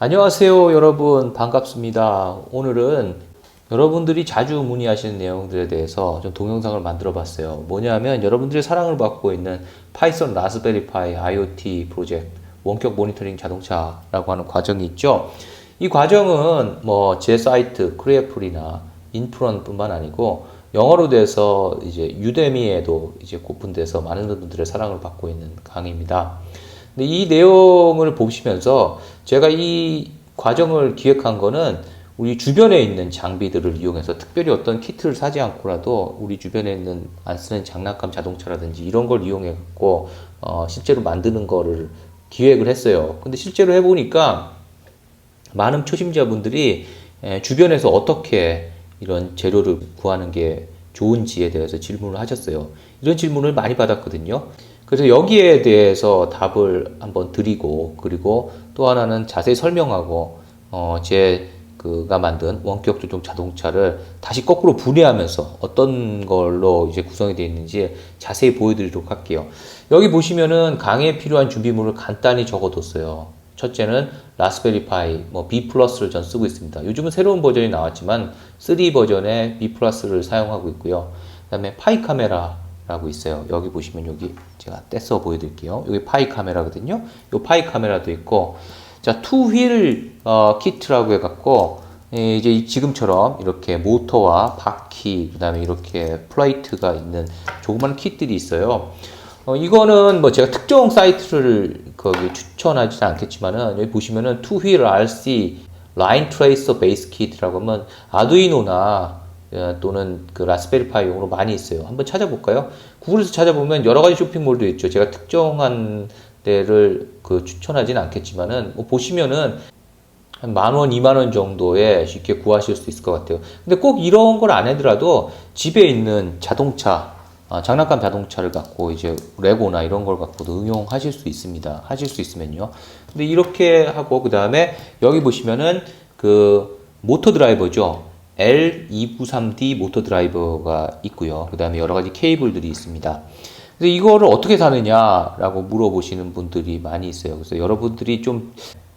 안녕하세요, 여러분. 반갑습니다. 오늘은 여러분들이 자주 문의하시는 내용들에 대해서 좀 동영상을 만들어 봤어요. 뭐냐면 여러분들의 사랑을 받고 있는 파이썬 라스베리 파이 IoT 프로젝트 원격 모니터링 자동차라고 하는 과정이 있죠. 이 과정은 뭐 제 사이트 크리에플이나 인프런 뿐만 아니고 영어로 돼서 이제 유데미에도 이제 오픈돼서 많은 분들의 사랑을 받고 있는 강의입니다. 근데 이 내용을 보시면서 제가 이 과정을 기획한 거는 우리 주변에 있는 장비들을 이용해서 특별히 어떤 키트를 사지 않고라도 우리 주변에 있는 안 쓰는 장난감 자동차라든지 이런 걸 이용해 갖고 어 실제로 만드는 거를 기획을 했어요. 근데 실제로 해보니까 많은 초심자분들이 에, 주변에서 어떻게 이런 재료를 구하는 게 좋은지에 대해서 질문을 하셨어요. 이런 질문을 많이 받았거든요. 그래서 여기에 대해서 답을 한번 드리고 그리고 또 하나는 자세히 설명하고 어, 제 그가 만든 원격 조종 자동차를 다시 거꾸로 분해하면서 어떤 걸로 이제 구성이 되어 있는지 자세히 보여드리도록 할게요. 여기 보시면은 강의에 필요한 준비물을 간단히 적어뒀어요. 첫째는 라스베리 파이 뭐 B 플러스를 전 쓰고 있습니다. 요즘은 새로운 버전이 나왔지만 3 버전의 B 플러스를 사용하고 있고요. 그다음에 파이 카메라 라고 있어요. 여기 보시면 여기 제가 떼서 보여드릴게요. 여기 파이 카메라거든요. 이 파이 카메라도 있고 자 투휠 어, 키트라고 해갖고 예, 이제 지금처럼 이렇게 모터와 바퀴 그다음에 이렇게 플레이트가 있는 조그만 kit들이 있어요. 어, 이거는 뭐 제가 특정 사이트를 거기 추천하지는 않겠지만은 여기 보시면은 투휠 RC 라인 트레이서 베이스 키트라고 하면 아두이노나 어, 또는 그 라스베리 파이용으로 많이 있어요. 한번 찾아볼까요? 구글에서 찾아보면 여러 가지 쇼핑몰도 있죠. 제가 특정한 데를 그 추천하지는 않겠지만은 뭐 보시면은 한 만 원, 이만 원 정도에 쉽게 구하실 수 있을 것 같아요. 근데 꼭 이런 걸안 하더라도 집에 있는 자동차, 아, 장난감 자동차를 갖고 이제 레고나 이런 걸 갖고도 응용하실 수 있습니다. 하실 수 있으면요. 근데 이렇게 하고 그 다음에 여기 보시면은 그 모터 드라이버죠. L293D 모터 드라이버가 있고요. 그 다음에 여러 가지 케이블들이 있습니다. 그래서 이거를 어떻게 사느냐라고 물어보시는 분들이 많이 있어요. 그래서 여러분들이 좀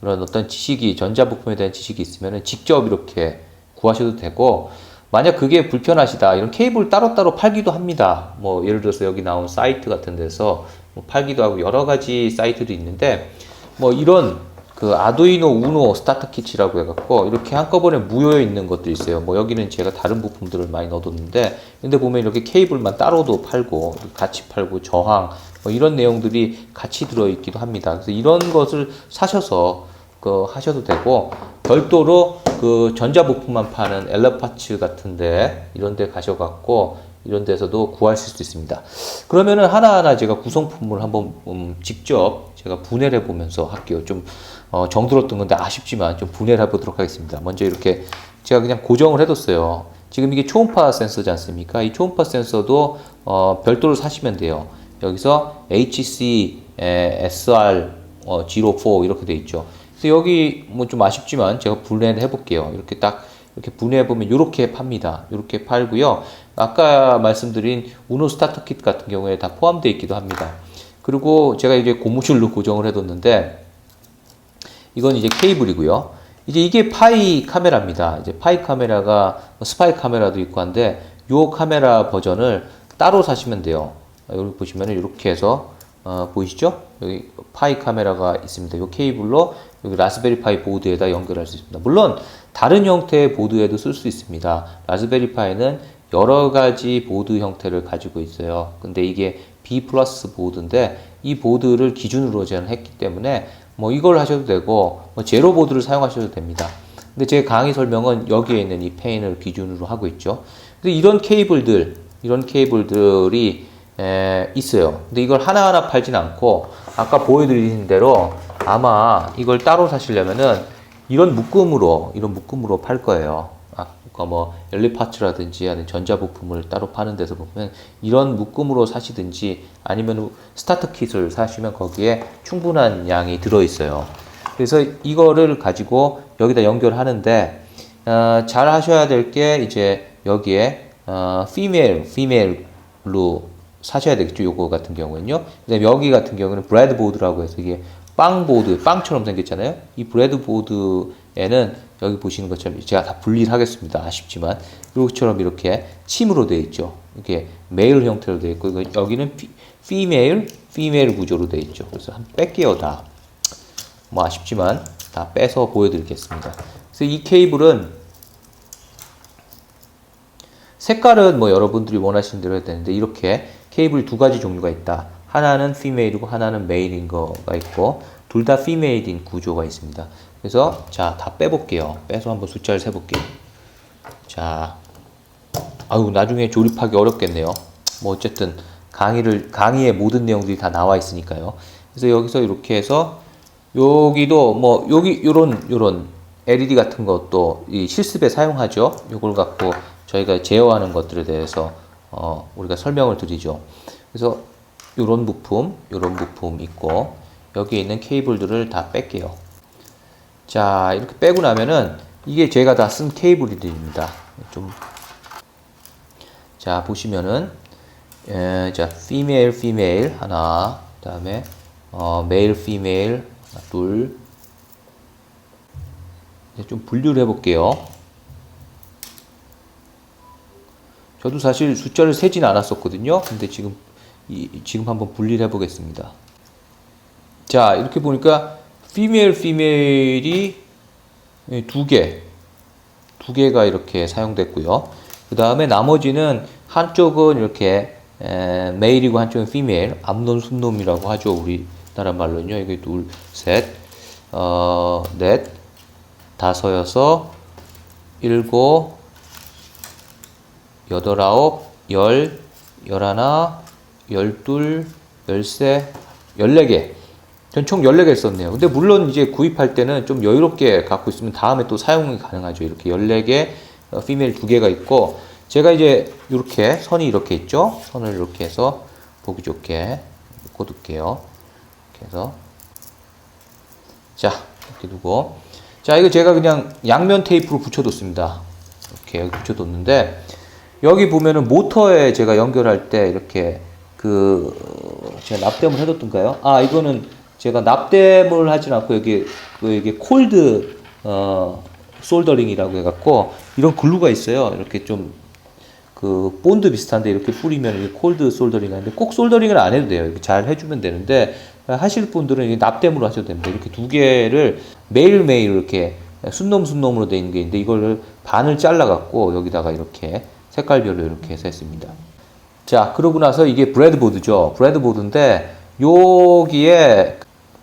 그런 어떤 지식이 전자부품에 대한 지식이 있으면 직접 이렇게 구하셔도 되고 만약 그게 불편하시다 이런 케이블 따로따로 팔기도 합니다. 뭐 예를 들어서 여기 나온 사이트 같은 데서 뭐 팔기도 하고 여러 가지 사이트들이 있는데 뭐 이런 그 아두이노 우노 스타터 키트라고 해갖고 이렇게 한꺼번에 무효에 있는 것들이 있어요. 뭐 여기는 제가 다른 부품들을 많이 넣어뒀는데 근데 보면 이렇게 케이블만 따로도 팔고 같이 팔고 저항 뭐 이런 내용들이 같이 들어있기도 합니다. 그래서 이런 것을 사셔서 그 하셔도 되고 별도로 그 전자부품만 파는 엘러파츠 같은데 이런 데 가셔갖고 이런 데서도 구하실 수 있습니다. 그러면은 하나하나 제가 구성품을 한번 음, 직접 제가 분해를 해보면서 할게요. 좀 어, 정들었던 건데 아쉽지만 좀 분해를 해보도록 하겠습니다. 먼저 이렇게 제가 그냥 고정을 해뒀어요. 지금 이게 초음파 센서지 않습니까? 이 초음파 센서도 어, 별도로 사시면 돼요. 여기서 HC 에, SR 어, 04 이렇게 돼 있죠. 그래서 여기 뭐 좀 아쉽지만 제가 분해를 해볼게요. 이렇게 딱 이렇게 분해해 보면 이렇게 팝니다. 이렇게 팔고요. 아까 말씀드린 우노 스타터 킷 같은 경우에 다 포함되어 있기도 합니다. 그리고 제가 이제 고무줄로 고정을 해뒀는데 이건 이제 케이블이고요. 이제 이게 파이 카메라입니다. 이제 파이 카메라가 스파이 카메라도 있고 한데 요 카메라 버전을 따로 사시면 돼요. 여기 보시면 이렇게 해서 어, 보이시죠? 여기 파이 카메라가 있습니다. 이 케이블로 여기 라스베리 파이 보드에다 연결할 수 있습니다. 물론 다른 형태의 보드에도 쓸 수 있습니다. 라스베리 파이는 여러 가지 보드 형태를 가지고 있어요. 근데 이게 B 플러스 보드인데 이 보드를 기준으로 저는 했기 때문에 뭐 이걸 하셔도 되고 뭐 제로 보드를 사용하셔도 됩니다. 근데 제 강의 설명은 여기에 있는 이 페인을 기준으로 하고 있죠. 근데 이런 케이블들, 이런 케이블들이 에, 있어요. 근데 이걸 하나하나 팔진 않고 아까 보여드린 대로 아마 이걸 따로 사시려면은 이런 묶음으로 이런 묶음으로 팔 거예요. 아까 뭐 엘리 파츠라든지 아니면 전자 부품을 따로 파는 데서 보면 이런 묶음으로 사시든지 아니면 스타터 킷을 사시면 거기에 충분한 양이 들어 있어요. 그래서 이거를 가지고 여기다 연결하는데 어, 잘 하셔야 될 게 이제 여기에 어, female, female로 사셔야 되겠죠. 요거 같은 경우는요. 그다음에 여기 같은 경우는 브레드 보드라고 해서 이게 빵 보드, 빵처럼 생겼잖아요. 이 브레드 보드에는 여기 보시는 것처럼 제가 다 분리를 하겠습니다. 아쉽지만 이것처럼 이렇게 침으로 되어 있죠. 이렇게 메일 형태로 되어 있고 여기는 피, 피메일, 피메일 구조로 되어 있죠. 그래서 한 뺄게요 다. 뭐 아쉽지만 다 빼서 보여드리겠습니다. 그래서 이 케이블은 색깔은 뭐 여러분들이 원하시는 대로 해도 되는데 이렇게 케이블 두 가지 종류가 있다. 하나는 피메일이고 하나는 메일인 거가 있고 둘다 피메일인 구조가 있습니다. 그래서 자 다 빼볼게요. 빼서 한번 숫자를 세볼게요. 자, 아유 나중에 조립하기 어렵겠네요. 뭐 어쨌든 강의를 강의의 모든 내용들이 다 나와 있으니까요. 그래서 여기서 이렇게 해서 여기도 뭐 여기 요런 요런 LED 같은 것도 이 실습에 사용하죠. 요걸 갖고 저희가 제어하는 것들에 대해서 어 우리가 설명을 드리죠. 그래서 요런 부품, 요런 부품 있고 여기에 있는 케이블들을 다 뺄게요. 자, 이렇게 빼고 나면은 이게 제가 다 쓴 케이블들입니다. 좀 자, 보시면은 에, 자, female, female 하나, 그다음에 어, male, female 하나, 둘. 좀 분류를 해볼게요. 저도 사실 숫자를 세진 않았었거든요. 근데 지금 이, 지금 한번 분리를 해보겠습니다. 자, 이렇게 보니까 female, female이 두 개, 두 개가 이렇게 사용됐고요. 그 다음에 나머지는 한쪽은 이렇게 에, 메일이고 한쪽은 female, 암놈, 순놈이라고 하죠. 우리나라 말로는요. 이게 둘, 셋, 어, 넷, 다섯, 여섯, 일곱, 여덟, 아홉, 열, 열하나, 열둘, 열세, 열네 개. 전총 14개 썼네요. 근데 물론 이제 구입할 때는 좀 여유롭게 갖고 있으면 다음에 또 사용이 가능하죠. 이렇게 14개, 어, 피메일 2개가 있고, 제가 이제 이렇게, 선이 이렇게 있죠? 선을 이렇게 해서 보기 좋게 꽂을게요. 이렇게 해서. 자, 이렇게 두고. 자, 이거 제가 그냥 양면 테이프로 붙여뒀습니다. 이렇게 붙여뒀는데, 여기 보면은 모터에 제가 연결할 때 이렇게 그 제가 납땜을 해뒀던가요? 아 이거는 제가 납땜을 하진 않고 여기 그 이게 콜드 어 솔더링이라고 해갖고 이런 글루가 있어요. 이렇게 좀 그 본드 비슷한데 이렇게 뿌리면 이게 콜드 솔더링 하는데 꼭 솔더링을 안 해도 돼요. 이렇게 잘 해주면 되는데 하실 분들은 이게 납땜으로 하셔도 됩니다. 이렇게 두 개를 매일 매일 이렇게 순놈 순놈으로 돼 있는 게 있는데 이거를 반을 잘라 갖고 여기다가 이렇게 색깔별로 이렇게 해서 했습니다. 자, 그러고 나서 이게 브레드보드죠. 브레드보드인데 여기에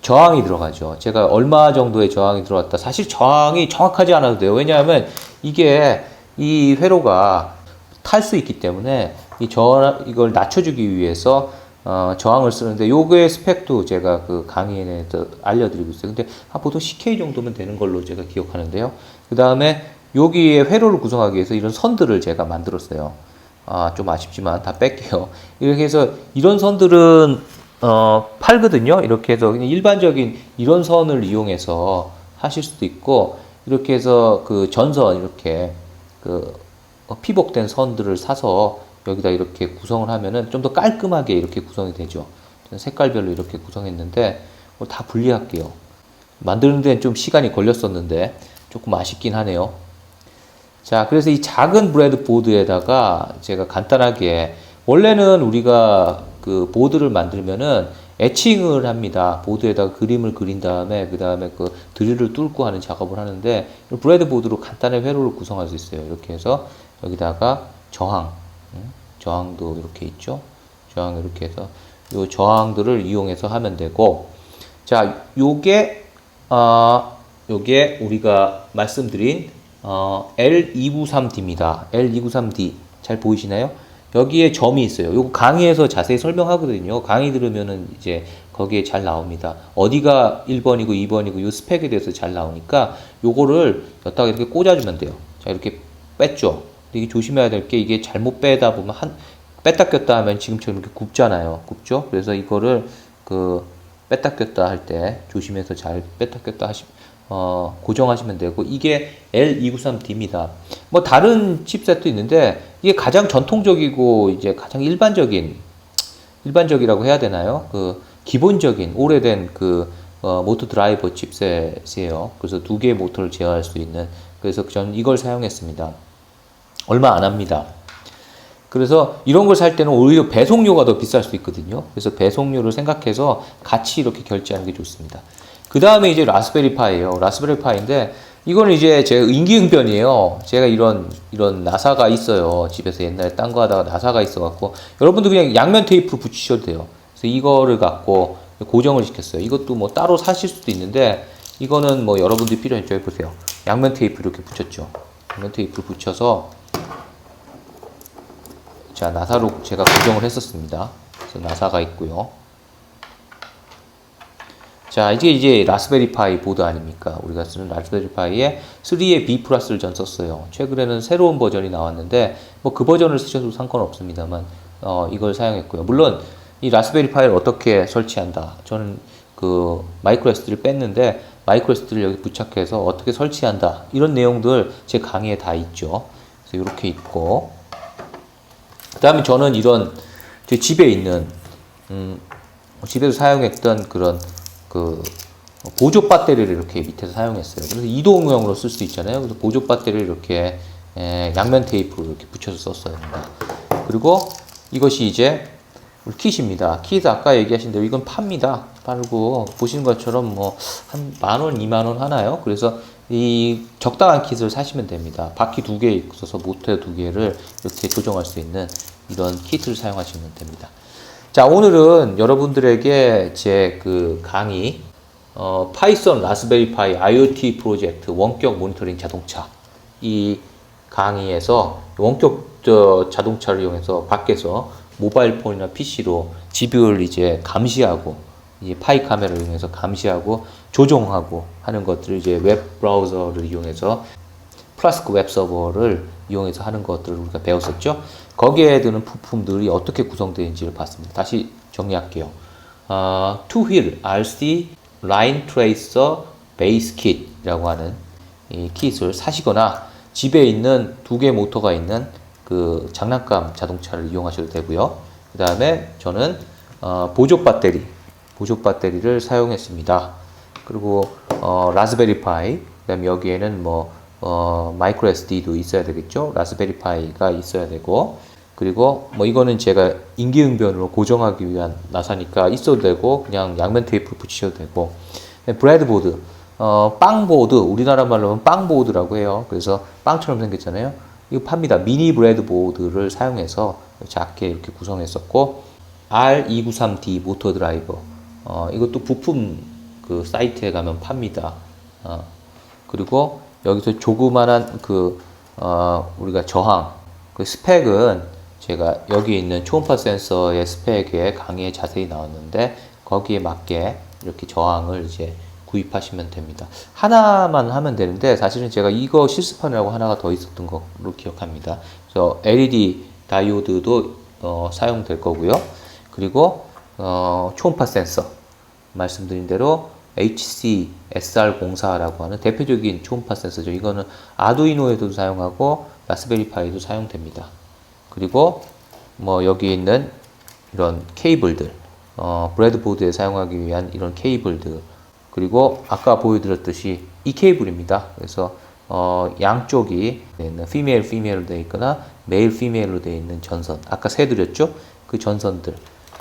저항이 들어가죠. 제가 얼마 정도의 저항이 들어갔다. 사실 저항이 정확하지 않아도 돼요. 왜냐하면 이게 이 회로가 탈 수 있기 때문에 이 저, 이걸 낮춰주기 위해서 어, 저항을 쓰는데 요거의 스펙도 제가 그 강의에 알려드리고 있어요. 근데 한 보통 10K 정도면 되는 걸로 제가 기억하는데요. 그 다음에 여기에 회로를 구성하기 위해서 이런 선들을 제가 만들었어요. 아, 좀 아쉽지만 다 뺄게요. 이렇게 해서 이런 선들은 어, 팔거든요. 이렇게 해서 그냥 일반적인 이런 선을 이용해서 하실 수도 있고 이렇게 해서 그 전선 이렇게 그 어, 피복된 선들을 사서 여기다 이렇게 구성을 하면은 좀 더 깔끔하게 이렇게 구성이 되죠. 색깔별로 이렇게 구성했는데 뭐다 분리할게요. 만드는 데는 좀 시간이 걸렸었는데 조금 아쉽긴 하네요. 자, 그래서 이 작은 브레드 보드에다가 제가 간단하게 원래는 우리가 그 보드를 만들면은 애칭을 합니다. 보드에다가 그림을 그린 다음에 그 다음에 그 드릴을 뚫고 하는 작업을 하는데 브레드 보드로 간단한 회로를 구성할 수 있어요. 이렇게 해서 여기다가 저항, 음, 저항도 이렇게 있죠. 저항 이렇게 해서 요 저항들을 이용해서 하면 되고 자, 요게 아 요게 우리가 말씀드린 어, L293D입니다. L293D 잘 보이시나요? 여기에 점이 있어요. 요거 강의에서 자세히 설명하거든요. 강의 들으면은 이제 거기에 잘 나옵니다. 어디가 1번이고 2번이고 요 스펙에 대해서 잘 나오니까 요거를 여기다가 이렇게 꽂아주면 돼요. 자, 이렇게 뺐죠. 이게 조심해야 될 게 이게 잘못 빼다 보면 한, 뺐다 꼈다 하면 지금처럼 이렇게 굽잖아요. 굽죠? 그래서 이거를 그 뺐다 꼈다 할 때 조심해서 잘 뺐다 꼈다 하시면 어, 고정하시면 되고 이게 L293D입니다. 뭐 다른 칩셋도 있는데 이게 가장 전통적이고 이제 가장 일반적인 일반적이라고 해야 되나요? 그 기본적인 오래된 그 어, 모터 드라이버 칩셋이에요. 그래서 두 개의 모터를 제어할 수 있는 그래서 저는 이걸 사용했습니다. 얼마 안 합니다. 그래서 이런 걸 살 때는 오히려 배송료가 더 비쌀 수 있거든요. 그래서 배송료를 생각해서 같이 이렇게 결제하는 게 좋습니다. 그 다음에 이제 라스베리 파이예요. 라스베리 파이인데 이거는 이제 제 인기응변이에요. 제가 이런 이런 나사가 있어요. 집에서 옛날에 딴 거 하다가 나사가 있어갖고 여러분들 그냥 양면 테이프 붙이셔도 돼요. 그래서 이거를 갖고 고정을 시켰어요. 이것도 뭐 따로 사실 수도 있는데 이거는 뭐 여러분들이 필요한 저기 보세요. 양면 테이프 이렇게 붙였죠. 양면 테이프 붙여서 자 나사로 제가 고정을 했었습니다. 그래서 나사가 있고요. 자 이게 이제 라스베리 파이 보드 아닙니까? 우리가 쓰는 라스베리 파이에 3의 B 플러스를 전 썼어요. 최근에는 새로운 버전이 나왔는데 뭐 그 버전을 쓰셔도 상관없습니다만 어, 이걸 사용했고요. 물론 이 라스베리 파이를 어떻게 설치한다. 저는 그 마이크로 SD를 뺐는데 마이크로 SD를 여기 부착해서 어떻게 설치한다. 이런 내용들 제 강의에 다 있죠. 그래서 이렇게 있고 그 다음에 저는 이런 제 집에 있는 음, 집에서 사용했던 그런 그 보조 배터리를 이렇게 밑에서 사용했어요. 그래서 이동용으로 쓸 수 있잖아요. 그래서 보조 배터리를 이렇게 에, 양면 테이프로 이렇게 붙여서 썼어요. 그리고 이것이 이제 우리 킷입니다. 킷 아까 얘기하신 대로 이건 팝니다. 팔고 보시는 것처럼 뭐 한 만 원, 이만 원 하나요? 그래서 이 적당한 킷을 사시면 됩니다. 바퀴 두 개 있어서 모터 두 개를 이렇게 조정할 수 있는 이런 키트를 사용하시면 됩니다. 자, 오늘은 여러분들에게 제 그 강의, 어, 파이썬 라스베리 파이 IoT 프로젝트 원격 모니터링 자동차. 이 강의에서 원격 저 자동차를 이용해서 밖에서 모바일 폰이나 PC로 집을 이제 감시하고 이 파이 카메라를 이용해서 감시하고 조종하고 하는 것들을 이제 웹 브라우저를 이용해서 플라스크 웹 서버를 이용해서 하는 것들을 우리가 배웠었죠. 거기에 드는 부품들이 어떻게 구성되는지를 봤습니다. 다시 정리할게요. 어, 투휠 RC 라인 트레이서 베이스 킷이라고 하는 이 킷을 사시거나 집에 있는 두 개 모터가 있는 그 장난감 자동차를 이용하셔도 되고요. 그 다음에 저는 어, 보조 배터리, 보조 배터리를 사용했습니다. 그리고 어, 라즈베리 파이, 그다음 여기에는 뭐 어, 마이크로 SD도 있어야 되겠죠. 라스베리 파이가 있어야 되고 그리고 뭐 이거는 제가 인기응변으로 고정하기 위한 나사니까 있어도 되고 그냥 양면 테이프 붙이셔도 되고 브레드보드 어, 빵보드 우리나라 말로는 빵보드라고 해요. 그래서 빵처럼 생겼잖아요. 이거 팝니다. 미니 브레드보드를 사용해서 작게 이렇게 구성했었고 R293D 모터 드라이버 어, 이것도 부품 그 사이트에 가면 팝니다. 어, 그리고 여기서 조그만한 그 어, 우리가 저항 그 스펙은 제가 여기 있는 초음파 센서의 스펙에 강의에 자세히 나왔는데 거기에 맞게 이렇게 저항을 이제 구입하시면 됩니다. 하나만 하면 되는데 사실은 제가 이거 실습판이라고 하나가 더 있었던 걸로 기억합니다. 그래서 LED 다이오드도 어, 사용될 거고요. 그리고 어, 초음파 센서 말씀드린 대로 HC SR04라고 하는 대표적인 초음파 센서죠. 이거는 아두이노에도 사용하고 라스베리 파이도 사용됩니다. 그리고 뭐 여기 있는 이런 케이블들, 어, 브레드보드에 사용하기 위한 이런 케이블들, 그리고 아까 보여드렸듯이 이 케이블입니다. 그래서 어, 양쪽이 있는 피메일 피메일로 되어 있거나 메일 피메일로 되어 있는 전선, 아까 세 드렸죠? 그 전선들.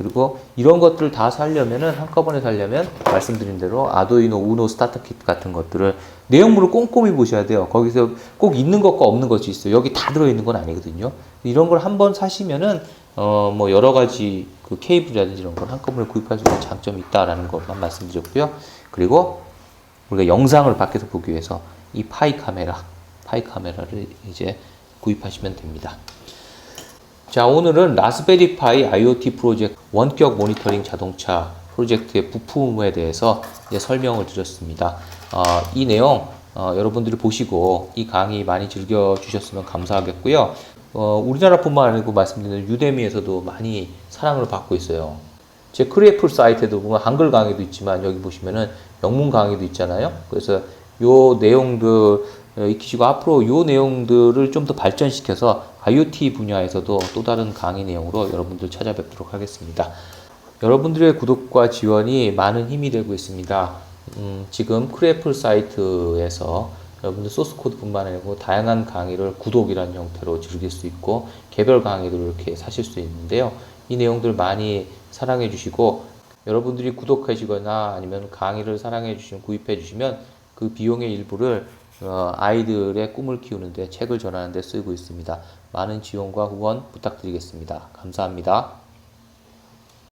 그리고 이런 것들을 다 살려면은 한꺼번에 살려면 말씀드린 대로 아두이노 우노 스타터 킷 같은 것들을 내용물을 꼼꼼히 보셔야 돼요. 거기서 꼭 있는 것과 없는 것이 있어요. 여기 다 들어있는 건 아니거든요. 이런 걸 한번 사시면은 어 뭐 여러 가지 그 케이블이라든지 이런 걸 한꺼번에 구입할 수 있는 장점이 있다라는 것만 말씀드렸고요. 그리고 우리가 영상을 밖에서 보기 위해서 이 파이 카메라, 파이 카메라를 이제 구입하시면 됩니다. 자, 오늘은 라스베리 파이 IoT 프로젝트 원격 모니터링 자동차 프로젝트의 부품에 대해서 이제 설명을 드렸습니다. 어, 이 내용 어, 여러분들이 보시고 이 강의 많이 즐겨 주셨으면 감사하겠고요. 어, 우리나라뿐만 아니고 말씀드린 유데미에서도 많이 사랑을 받고 있어요. 제 크리에풀 사이트에도 보면 한글 강의도 있지만 여기 보시면은 영문 강의도 있잖아요. 그래서 요 내용들 어, 익히시고 앞으로 요 내용들을 좀 더 발전시켜서 IoT 분야에서도 또 다른 강의 내용으로 여러분들 찾아뵙도록 하겠습니다. 여러분들의 구독과 지원이 많은 힘이 되고 있습니다. 음, 지금 크래플 사이트에서 여러분들 소스 코드뿐만 아니고 다양한 강의를 구독이라는 형태로 즐길 수 있고 개별 강의도 이렇게 사실 수 있는데요. 이 내용들 많이 사랑해 주시고 여러분들이 구독하시거나 아니면 강의를 사랑해 주시면 구입해 주시면 그 비용의 일부를 어, 아이들의 꿈을 키우는데 책을 전하는데 쓰고 있습니다. 많은 지원과 후원 부탁드리겠습니다. 감사합니다.